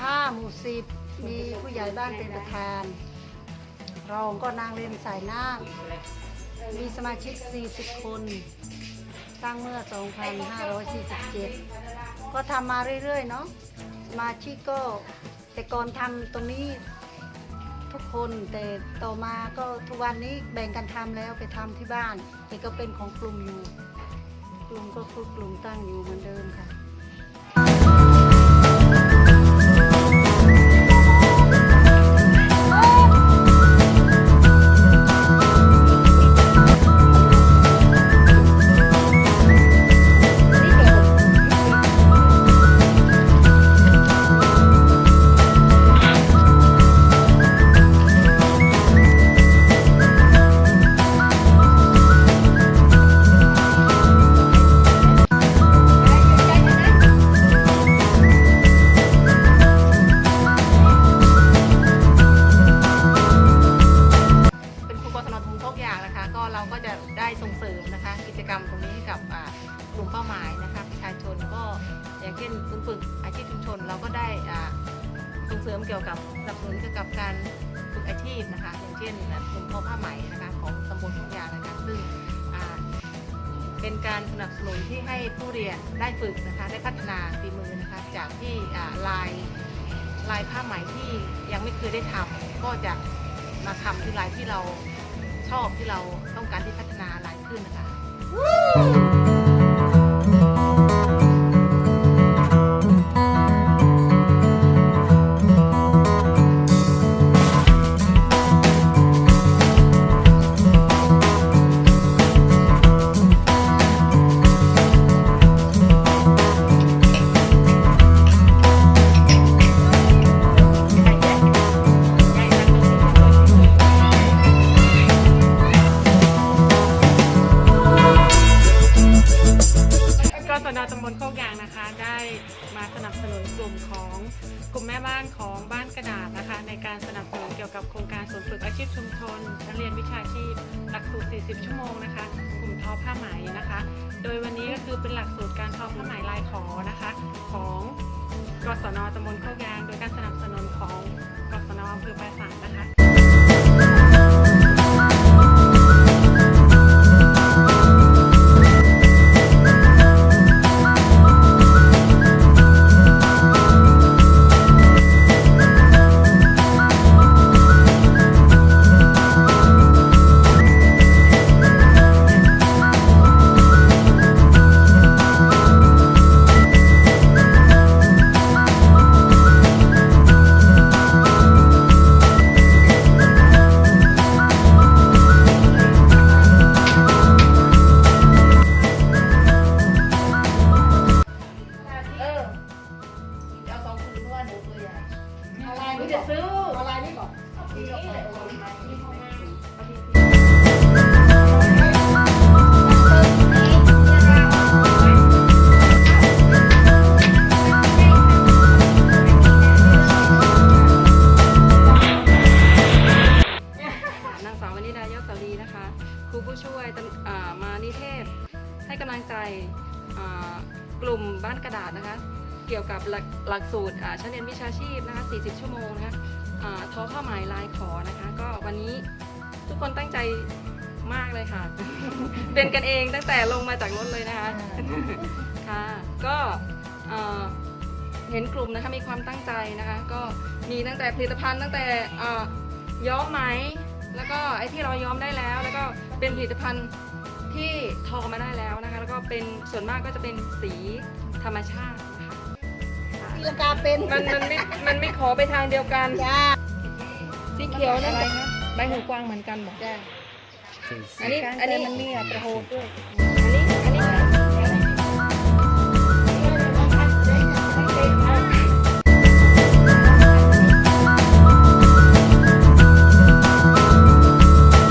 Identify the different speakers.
Speaker 1: ห้าหมู่สิบมีผู้ใหญ่บ้านเป็นประธาน รองก็นางเรนสายนางมีสมาชิก 40 คนตั้งเมื่อ 2547 ก็ทำมาเรื่อย ๆ เนาะสมาชิกก็แต่ก่อนทำตรงนี้ทุกคนแต่ต่อมาก็ทุกวันนี้แบ่งกันทำแล้วไปทำที่บ้านแต่ก็เป็นของกลุ่มอยู่ กลุ่มก็คือกลุ่มตั้งอยู่เหมือนเดิมค่ะ
Speaker 2: ครูกศนทุมโคกยางนะคะ ก็เราก็จะได้ส่งเสริมนะคะ กิจกรรมตรงนี้ให้กับกลุ่มเป้าหมายนะคะ ประชาชนก็อย่างเช่นศูนย์ฝึกอาชีพชุมชนเราก็ได้ส่งเสริมเกี่ยวกับสนับสนุนเกี่ยวกับการฝึกอาชีพนะคะ อย่างเช่นกลุ่มทอผ้าไหมนะคะของตำบลโคกยางนะคะซึ่งเป็นการสนับสนุนที่ให้ผู้เรียนได้ฝึกนะคะได้พัฒนาฝีมือนะคะจากที่ลายลายผ้าไหมที่ยังไม่เคยได้ทำก็จะมาทำที่ลายที่เรา อบที่เราต้องการที่พัฒนาลายขึ้นนะคะ
Speaker 3: ได้มาสนับสนุนกลุ่มของกลุ่มแม่บ้านของบ้านกระดาษนะคะ ในการสนับสนุนเกี่ยวกับโครงการศูนย์ฝึกอาชีพชุมชนนักเรียนวิชาชีพ หลักสูตร 40 ชั่วโมงนะคะ กลุ่มทอผ้าไหมนะคะ โดยวันนี้ก็คือเป็นหลักสูตรการทอผ้าไหมลายขอนะคะ ของกศนตำบลโคกยาง โดยการสนับสนุนของ กำลังใจอ่ากลุ่มบ้านกระดาษนะคะ เกี่ยวกับหลักหลักสูตรอ่าชั้นเรียนวิชาชีพนะคะ 40 ชั่วโมงนะคะอ่าทอผ้าไหมลายขอนะคะ ก็วันนี้ทุกคนตั้งใจมากเลยค่ะ เป็นกันเองตั้งแต่ลงมาจากรถเลยนะคะ ค่ะ ก็เอ่อเห็นกลุ่มนะคะมีความตั้งใจนะคะ ก็มีตั้งแต่ผลิตภัณฑ์ตั้งแต่เอ่อย้อมไหม แล้วก็ไอ้ที่เราย้อมได้แล้ว แล้วก็เป็นผลิตภัณฑ์ ที่ทอมาได้แล้วนะคะ แล้วก็เป็นส่วนมากก็จะเป็นสีธรรมชาตินะคะค่ะ
Speaker 1: ตีลังกาเป็น
Speaker 3: มันมันไม่มันไม่ขอไปทางเดียวกัน
Speaker 1: จ้า
Speaker 3: สีเขียวนั่นใบหูกวางเหมือนกันบอก
Speaker 1: จ้า
Speaker 3: อันนี้อันนี้มันมีอะประโหดด้วย